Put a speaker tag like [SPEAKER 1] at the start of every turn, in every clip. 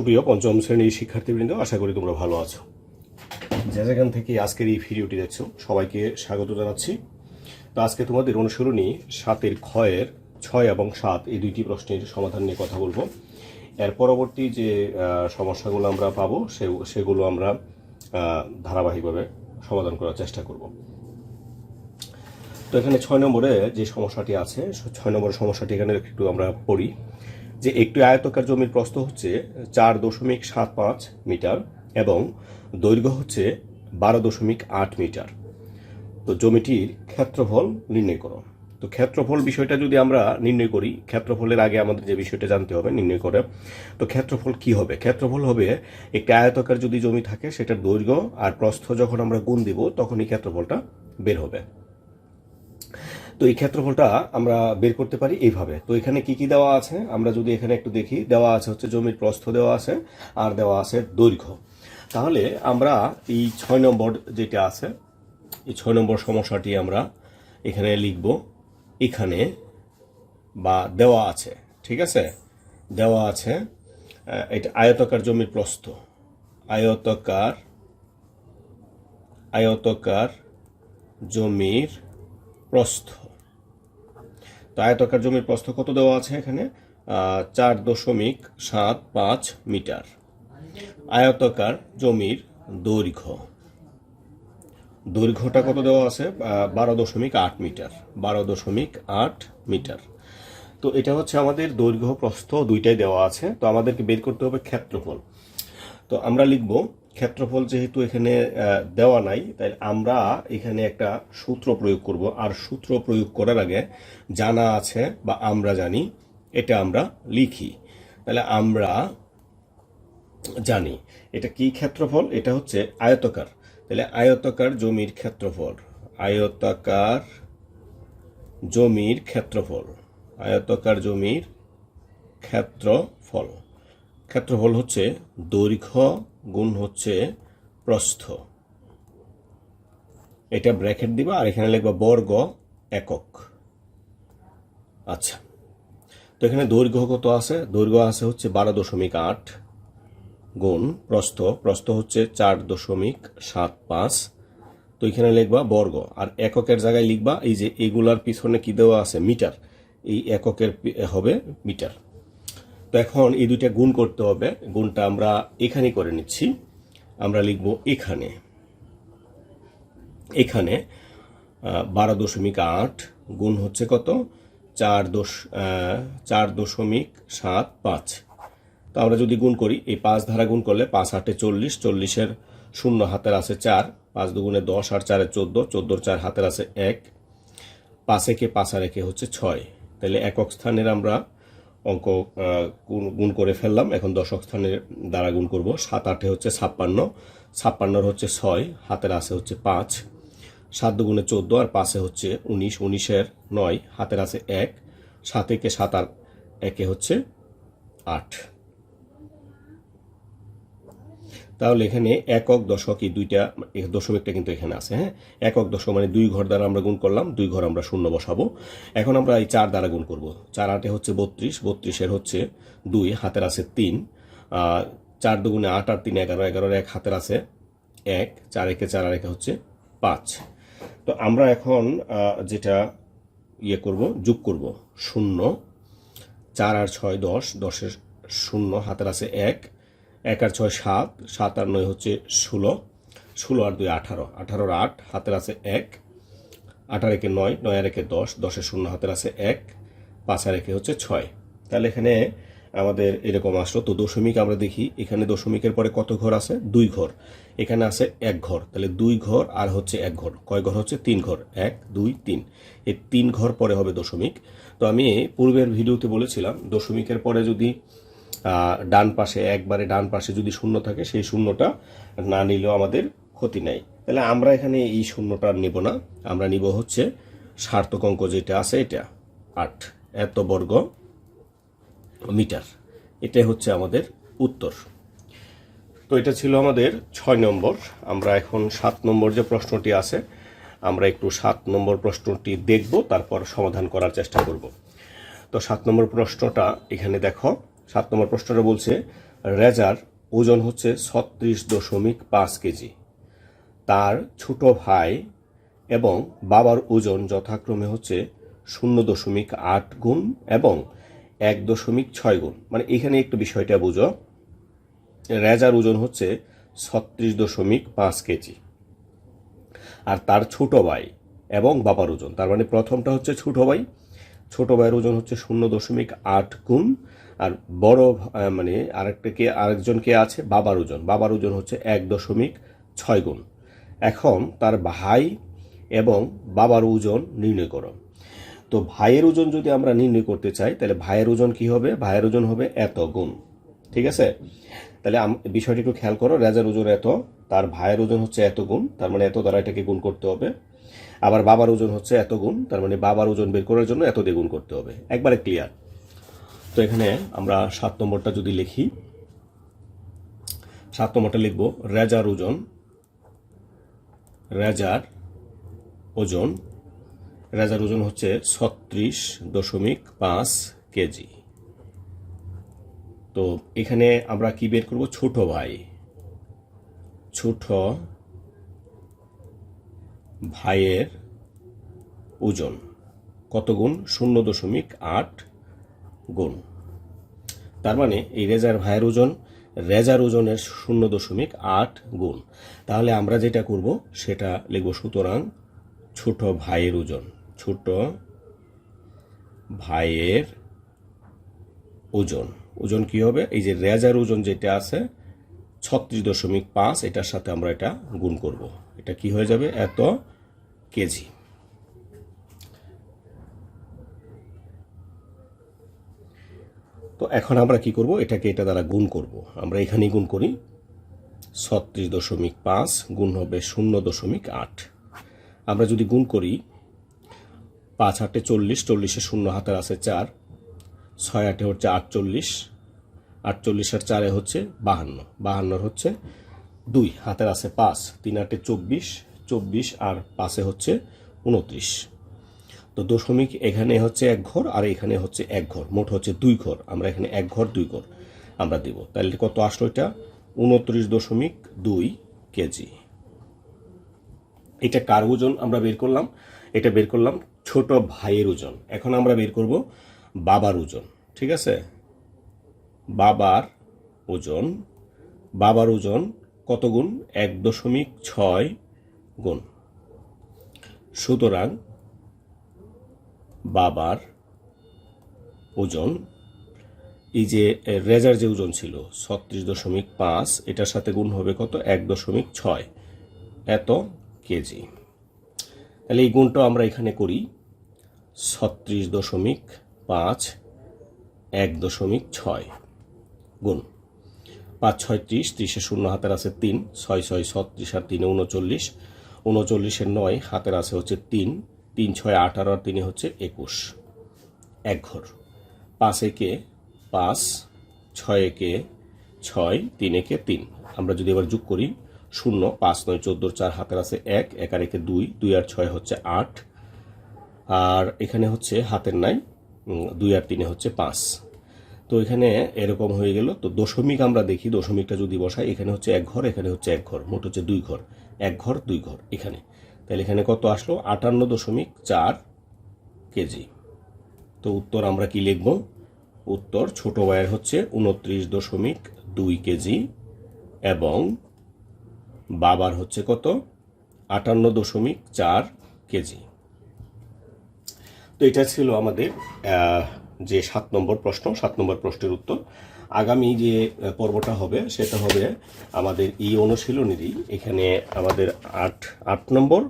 [SPEAKER 1] সুপ্রিয় পঞ্চম শ্রেণির শিক্ষার্থীবৃন্দ, আশা করি তোমরা ভালো আছো। যে যেখান থেকে আজকের এই ভিডিওটি দেখছ, সবাইকে স্বাগত জানাচ্ছি। তো আজকে তোমাদের অনুসরণী সাতের ক্ষয়ের ছয় এবং সাত, এই দুইটি প্রশ্নের সমাধান নিয়ে কথা বলব। এর পরবর্তী যে সমস্যাগুলো আমরা পাবো, সে, সেগুলো আমরা ধারাবাহিকভাবে সমাধান করার চেষ্টা করব। তো এখানে ছয় নম্বরে যে সমস্যাটি আছে, ছয় নম্বর সমস্যাটি এখানে একটু আমরা পড়ি। যে একটি আয়তকার জমির প্রস্থ হচ্ছে চার দশমিক সাত পাঁচ মিটার এবং দৈর্ঘ্য হচ্ছে বারো দশমিক আট মিটার। তো জমিটির ক্ষেত্রফল নির্ণয় করো। তো ক্ষেত্রফল বিষয়টা যদি আমরা নির্ণয় করি, ক্ষেত্রফলের আগে আমাদের যে বিষয়টা জানতে হবে নির্ণয় করে। তো ক্ষেত্রফল কি হবে? ক্ষেত্রফল হবে একটি আয়তকার যদি জমি থাকে, সেটার দৈর্ঘ্য আর প্রস্থ যখন আমরা গুণ দিব, তখনই ক্ষেত্রফলটা বের হবে। তো এই ক্ষেত্রফলটা আমরা বের করতে পারি এইভাবে। তো এখানে কি কি দেওয়া আছে? আমরা যদি এখানে একটু দেখি, দেওয়া আছে হচ্ছে জমির প্রস্থ দেওয়া আছে, আর দেওয়া আছে দৈর্ঘ্য। তাহলে আমরা এই ছয় নম্বর যেটা আছে, এই ছয় নম্বর সমস্যাটি আমরা এখানে লিখব। এখানে বা দেওয়া আছে, ঠিক আছে? দেওয়া আছে এটা আয়তকার জমির প্রস্থ। আয়তকার আয়তকার জমির প্রস্থ। তো আয়তকার জমির প্রস্থ কত দেওয়া আছে এখানে? চার দশমিক সাত পাঁচ মিটার। আয়তকার জমির দৈর্ঘ্য। দৈর্ঘ্যটা কত দেওয়া আছে? বারো দশমিক আট মিটার। বারো দশমিক আট মিটার। তো এটা হচ্ছে আমাদের দৈর্ঘ্য প্রস্থ দুইটাই দেওয়া আছে। তো আমাদেরকে বের করতে হবে ক্ষেত্রফল। তো আমরা লিখব ক্ষেত্রফল যেহেতু এখানে দেওয়া নাই তাই আমরা এখানে একটা সূত্র প্রয়োগ করব। আর সূত্র প্রয়োগ করার আগে জানা আছে বা আমরা জানি, এটা আমরা লিখি। তাহলে আমরা জানি, এটা কি ক্ষেত্রফল? এটা হচ্ছে আয়তকার। তাহলে আয়তকার জমির ক্ষেত্রফল, আয়তাকার জমির ক্ষেত্রফল, আয়তকার জমির ক্ষেত্রফল। ক্ষেত্রফল হচ্ছে দৈর্ঘ্য গুণ হচ্ছে প্রস্থ। এটা ব্র্যাকেট দিবা আর এখানে লিখবা বর্গ একক। আচ্ছা। তো এখানে দৈর্ঘ্য কত আছে? দৈর্ঘ্য আছে হচ্ছে বারো দশমিক আট গুণ প্রস্থ। প্রস্থ হচ্ছে চার দশমিক সাত পাঁচ। তো এখানে লিখবা বর্গ। আর এককের জায়গায় লিখবা এই যে এগুলার পিছনে কি দেওয়া আছে? মিটার। এই এককের হবে মিটার। তো এখন এই দুইটা গুণ করতে হবে। গুণটা আমরা এখানে করে নিচ্ছি। আমরা লিখব এখানে। এখানে বারো দশমিক আট গুণ হচ্ছে কত? চার দশ চার দশমিক সাত পাঁচ। তো আমরা যদি গুণ করি, এই পাঁচ ধারা গুণ করলে পাঁচ আটে চল্লিশ, চল্লিশের শূন্য হাতের আছে চার, পাঁচ দুগুণে দশ, আর চারে চোদ্দ, চোদ্দোর চার হাতের আছে এক। পাঁচ একে পাঁচ আর একে হচ্ছে ছয়। তাহলে একক স্থানের আমরা অঙ্ক গুণ করে ফেললাম। এখন দশক স্থানের দ্বারা গুণ করব। সাত আটে হচ্ছে ছাপ্পান্ন। ছাপ্পান্নর হচ্ছে ছয়, হাতের আছে হচ্ছে পাঁচ। সাত দুগুণে চোদ্দ আর পাঁচে হচ্ছে উনিশ, উনিশের নয়, হাতের আছে এক। সাত একে সাত আর একে হচ্ছে আট। তাহলে এখানে একক দশক এই দুইটা দশমিকটা কিন্তু এখানে আছে হ্যাঁ? একক দশক মানে দুই ঘর দ্বারা আমরা গুণ করলাম, দুই ঘর আমরা শূন্য বসাবো। এখন আমরা এই চার দ্বারা গুণ করব। চার আটে হচ্ছে বত্রিশ, বত্রিশের হচ্ছে দুই, হাতের আছে তিন। চার দুগুণে আট আর তিন এগারো, এগারোর এক, হাতের আছে এক, চার একে চার আর একে হচ্ছে পাঁচ। তো আমরা এখন যেটা ইয়ে করব, যোগ করব, শূন্য, চার আর ছয় দশ, দশের শূন্য, হাতের আছে এক এক আর ছয় সাত সাত আর নয় হচ্ছে ষোলো ষোলো আর দুই আঠারো, আঠারোর আট, হাতের আছে এক, আঠার একে নয় নয় আর একে দশ, দশের শূন্য, হাতের আছে এক পাঁচ আর একে হচ্ছে ছয়। তাহলে এখানে আমাদের এরকম আসলো। তো দশমিক আমরা দেখি, এখানে দশমিকের পরে কত ঘর আছে? দুই ঘর। এখানে আছে এক ঘর। তাহলে দুই ঘর আর হচ্ছে এক ঘর। কয় ঘর হচ্ছে? তিন ঘর। এক, দুই, তিন। এই তিন ঘর পরে হবে দশমিক। তো আমি পূর্বের ভিডিওতে বলেছিলাম, দশমিকের পরে যদি ডান পাশে, একবারে ডান পাশে যদি শূন্য থাকে, সেই শূন্যটা না নিলেও আমাদের ক্ষতি নাই। তাহলে আমরা এখানে এই শূন্যটা নিব না। আমরা নিব হচ্ছে সার্থক অঙ্ক যেটা আছে এটা, আট। এত বর্গ মিটার। এটাই হচ্ছে আমাদের উত্তর। তো এটা ছিল আমাদের ছয় নম্বর। আমরা এখন সাত নম্বর যে প্রশ্নটি আছে, আমরা একটু সাত নম্বর প্রশ্নটি দেখব, তারপর সমাধান করার চেষ্টা করব। তো সাত নম্বর প্রশ্নটা এখানে দেখো সাত নম্বর প্রশ্নটা বলছে, রেজার ওজন হচ্ছে ছত্রিশ দশমিক পাঁচ কেজি। তার ছোট ভাই এবং বাবার ওজন যথাক্রমে হচ্ছে শূন্য দশমিক আট গুণ এবং এক দশমিক ছয় গুণ। মানে এখানে একটু বিষয়টা বুঝো। রেজার ওজন হচ্ছে ছত্রিশ দশমিক পাঁচ কেজি। আর তার ছোট ভাই এবং বাবার ওজন, তার মানে প্রথমটা হচ্ছে ছোট ভাই, ছোট ভাইয়ের ওজন হচ্ছে শূন্য দশমিক আট গুণ আর বড় মানে আরেকটা কে, আরেকজন কে আছে? বাবার ওজন। বাবার ওজন হচ্ছে এক দশমিক ছয় গুণ। এখন তার ভাই এবং বাবার ওজন নির্ণয় করো। তো ভাইয়ের ওজন যদি আমরা নির্ণয় করতে চাই, তাহলে ভাইয়ের ওজন কি হবে? ভাইয়ের ওজন হবে এত গুণ। ঠিক আছে? তাহলে বিষয়টি একটু খেয়াল করো, রেজার ওজন এত, তার ভাইয়ের ওজন হচ্ছে এত গুণ, তার মানে এত দ্বারা এটাকে গুণ করতে হবে। আবার বাবার ওজন হচ্ছে এত গুণ, তার মানে বাবার ওজন বের করার জন্য এত দিয়ে গুণ করতে হবে। একবারে ক্লিয়ার তো এখানে আমরা সাত নম্বরটা যদি লিখি, সাত নম্বরটা লিখব, রেজার ওজন রেজার ওজন রেজার ওজন হচ্ছে ছত্রিশ দশমিক পাঁচ কেজি। তো এখানে আমরা কি বের করব? ছোট ভাই। ছোট ভাইয়ের ওজন কত গুণ? শূন্য দশমিক আট গুণ। তার মানে এই রেজার ভাইয়ের ওজন, রেজার ওজনের শূন্য দশমিক আট গুণ। তাহলে আমরা যেটা করব, সেটা লিখব সুতরাং ছোট ভাইয়ের ওজন, ছোট ভাইয়ের ওজন। ওজন কি হবে? এই যে রেজার ওজন যেটা আছে, ছত্রিশ দশমিক পাঁচ, এটার সাথে আমরা এটা গুণ করব। এটা কি হয়ে যাবে? এত কেজি। তো এখন আমরা কি করব? এটাকে এটা দ্বারা গুণ করব। আমরা এখানেই গুণ করি ছত্রিশ দশমিক পাঁচ গুণ হবে শূন্য দশমিক আট। আমরা যদি গুণ করি পাঁচ আটে চল্লিশ, চল্লিশে শূন্য, হাতের আছে চার। ছয় আটে হচ্ছে আটচল্লিশ আটচল্লিশের চারে হচ্ছে বাহান্ন। বাহান্নর হচ্ছে দুই, হাতের আছে পাঁচ। তিন আটে চব্বিশ চব্বিশ আর পাঁচে হচ্ছে উনত্রিশ। তো দশমিক এখানে হচ্ছে এক ঘর আর এখানে হচ্ছে এক ঘর। মোট হচ্ছে দুই ঘর। আমরা এখানে এক ঘর, দুই ঘর আমরা দিব। তাহলে কত আসলো এটা? উনত্রিশ দশমিক দুই কেজি। এটা কার ওজন আমরা বের করলাম? এটা বের করলাম ছোট ভাইয়ের ওজন। এখন আমরা বের করব বাবার ওজন, ঠিক আছে? বাবার ওজন বাবার ওজন কত গুণ? এক দশমিক ছয় গুণ। সুতরাং বাবার ওজন, এই যে রেজার যে ওজন ছিল, ছত্রিশ দশমিক পাঁচ, এটার সাথে গুণ হবে কত? এক দশমিক ছয় এত কেজি। তাহলে এই গুণটা আমরা এখানে করি ছত্রিশ দশমিক পাঁচ, এক দশমিক ছয় গুণ। পাঁচ ছয় ত্রিশ ত্রিশে শূন্য হাতের আছে তিন, ছয় ছয় ছত্রিশ আর তিনে উনচল্লিশ উনচল্লিশের নয় হাতের আছে হচ্ছে তিন তিন ছয় আঠারো আর তিনে হচ্ছে একুশ। এক ঘর। পাঁচ একে পাঁচ, ছয় একে ছয়, তিন একে তিন। আমরা যদি এবার যোগ করি, শূন্য, পাঁচ, নয় চোদ্দোর চার, হাতের আছে এক এক আর একে দুই দুই আর ছয় হচ্ছে আট। আর এখানে হচ্ছে হাতের নাই দুই আর তিনে হচ্ছে পাঁচ। তো এখানে এরকম হয়ে গেল। তো দশমিক আমরা দেখি, দশমিকটা যদি বসাই, এখানে হচ্ছে এক ঘর, এখানে হচ্ছে এক ঘর। মোট হচ্ছে দুই ঘর। এক ঘর, দুই ঘর, এখানে। তাহলে এখানে কত আসলো? আটান্ন দশমিক চার কেজি। তো উত্তর আমরা কি লিখব? উত্তর ছোট ভাইয়ের হচ্ছে উনত্রিশ দশমিক দুই কেজি এবং বাবার হচ্ছে কত? আটান্ন দশমিক চার কেজি। তো এটা ছিল আমাদের যে সাত নম্বর প্রশ্ন, সাত নম্বর প্রশ্নের উত্তর। আগামী যে পর্বটা হবে, সেটা হবে আমাদের ই অনুশীলনেরই। এখানে আমাদের আট আট নম্বর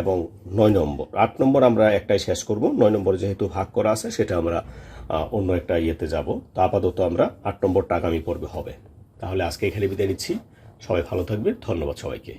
[SPEAKER 1] এবং নয় নম্বর। আট নম্বর আমরা একটাই শেষ করব। নয় নম্বর যেহেতু ভাগ করা আছে, সেটা আমরা অন্য একটা ইয়েতে যাব। তা আপাতত আমরা আট নম্বরটা আগামী পর্বে হবে। তাহলে আজকে এখানে বিদায় নিচ্ছি। সবাই ভালো থাকবে ধন্যবাদ সবাইকে।